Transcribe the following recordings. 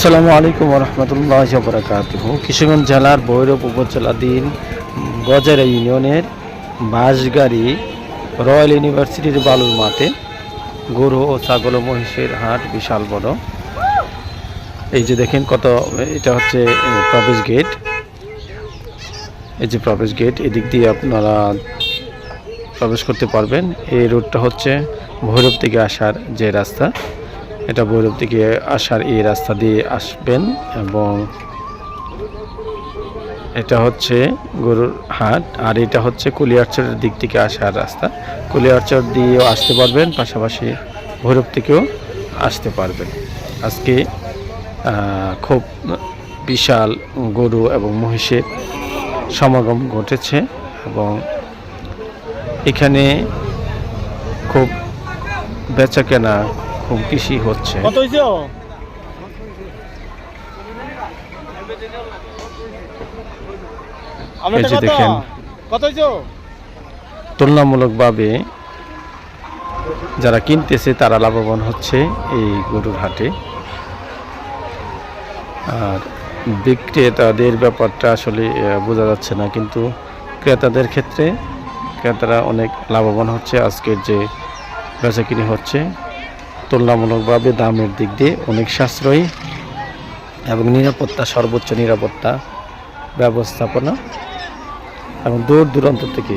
আসসালামু আলাইকুম রহমতুল্লাহ বরকাত কিশোরগঞ্জ জেলার ভৈরব উপজেলাধীন গজারা ইউনিয়নের বাঁশগাড়ি রয়্যাল ইউনিভার্সিটির বালুর মাঠে গরু ও ছাগল ও মহিষের হাট বিশাল বড়। এই যে দেখেন কত, এটা হচ্ছে প্রবেশ গেট। এই যে প্রবেশ গেট, এদিক দিয়ে আপনারা প্রবেশ করতে পারবেন। এই রোডটা হচ্ছে ভৈরব থেকে আসার যে রাস্তা। এটা ভৈরব থেকে আসার এই রাস্তা দিয়ে আসবেন এবং এটা হচ্ছে গরুর হাট আর এটা হচ্ছে কুলিয়ারচরের দিক থেকে আসার রাস্তা। কুলিয়ারচর দিয়েও আসতে পারবেন, পাশাপাশি ভৈরব থেকেও আসতে পারবেন। আজকে খুব বিশাল গরু এবং মহিষের সমাগম ঘটেছে এবং এখানে খুব বেচা কেনা খুব বেশি হচ্ছে। কত হয়েছে এই যে দেখেন। কত তুলনামূলকভাবে যারা কিনতেছে তারা লাভবান হচ্ছে এই গরুর হাটে। আর বিক্রেতাদের ব্যাপারটা আসলে বোঝা যাচ্ছে না। কিন্তু ক্রেতাদের ক্ষেত্রে ক্রেতারা অনেক লাভবান হচ্ছে। আজকের যে বেচাকিনি হচ্ছে তুলনামূলকভাবে দামের দিক দিয়ে অনেক সাশ্রয়ী এবং নিরাপত্তা, সর্বোচ্চ নিরাপত্তা ব্যবস্থাপনা এবং দূর দূরান্ত থেকে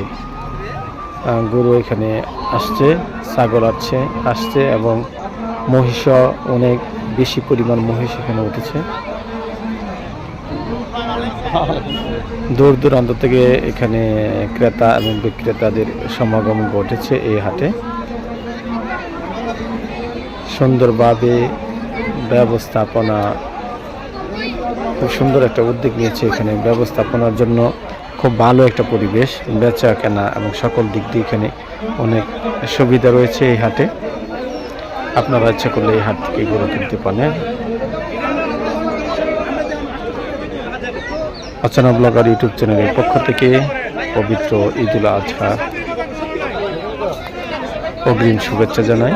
গরু এখানে আসছে, ছাগল আসছে আসছে এবং মহিষ অনেক বেশি পরিমাণ মহিষ এখানে উঠেছে। দূর দূরান্ত থেকে এখানে ক্রেতা এবং বিক্রেতাদের সমাগম ঘটেছে এই হাটে। সুন্দরভাবে ব্যবস্থাপনা, খুব সুন্দর একটা উদ্যোগ নিয়েছে এখানে ব্যবস্থাপনার জন্য। খুব ভালো একটা পরিবেশ বেচা কেনা এবং সকল দিক দিয়ে এখানে অনেক সুবিধা রয়েছে এই হাটে। আপনারা ইচ্ছা করলে এই হাট থেকে গরু কিনতে পারেন। অচেনা ব্লগার ইউটিউব চ্যানেলের পক্ষ থেকে পবিত্র ঈদুল আজহা অগ্রিম শুভেচ্ছা জানাই।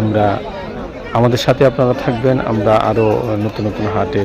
আমরা আমাদের সাথে আপনারা থাকবেন। আমরা আরও নতুন নতুন হাটে